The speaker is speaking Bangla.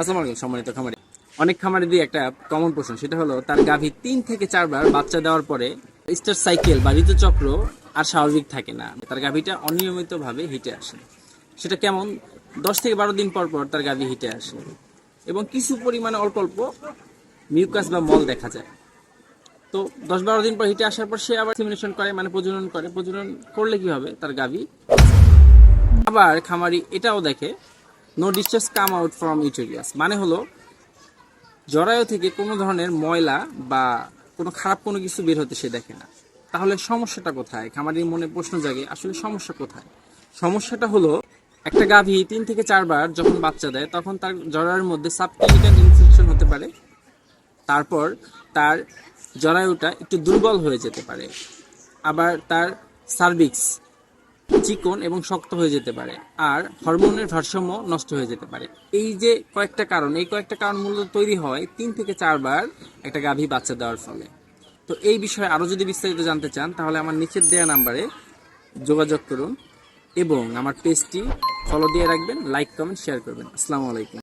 আসসালামু আলাইকুম, সম্মানিত খামারি। অনেক খামারি দিয়ে একটা কমন প্রশ্ন, সেটা হলো, তার গাভী তিন থেকে চারবার বাচ্চা দেওয়ার পরে স্টার সাইকেল বা ঋতুচক্র আর স্বাভাবিক থাকে না। তার গাভীটা অনিয়মিতভাবে হিটে আসে। সেটা কেমন? দশ থেকে বারো দিন পর পর তার গাভী হিটে আসে। এবং কিছু পরিমাণে অল্প অল্প মিউকাস বা মল দেখা যায়। তো দশ বারো দিন পর হিটে আসার পর সে আবার সিমিনেশন করে মানে প্রজনন করে। প্রজনন করলে কি হবে? তার গাভী আবার খামারি এটাও দেখে no discharge come out from uterus মানে হলো, জরায়ু থেকে কোনো ধরনের ময়লা বা কোনো খারাপ কোনো কিছু বের হতে সে দেখে না। তাহলে সমস্যাটা কোথায়? খামারির মনে প্রশ্ন জাগে, আসলে সমস্যা কোথায়? সমস্যাটা হলো, একটা গাভী তিন থেকে চারবার যখন বাচ্চা দেয়, তখন তার জরায়ুর মধ্যে সাবক্লিনিক্যাল ইনফেকশন হতে পারে। তারপর তার জরায়ুটা একটু দুর্বল হয়ে যেতে পারে। আবার তার সার্ভিক্স চিকন এবং শক্ত হয়ে যেতে পারে, আর হরমোনের ভারসাম্য নষ্ট হয়ে যেতে পারে। এই যে কয়েকটা কারণ, এই কয়েকটা কারণ মূলত তৈরি হয় তিন থেকে চারবার একটা গাভী বাচ্চা দেওয়ার ফলে। তো এই বিষয়ে আরও যদি বিস্তারিত জানতে চান, তাহলে আমার নিচের দেওয়া নাম্বারে যোগাযোগ করুন এবং আমার পেজটি ফলো দিয়ে রাখবেন, লাইক, কমেন্ট, শেয়ার করবেন। আসসালামু আলাইকুম।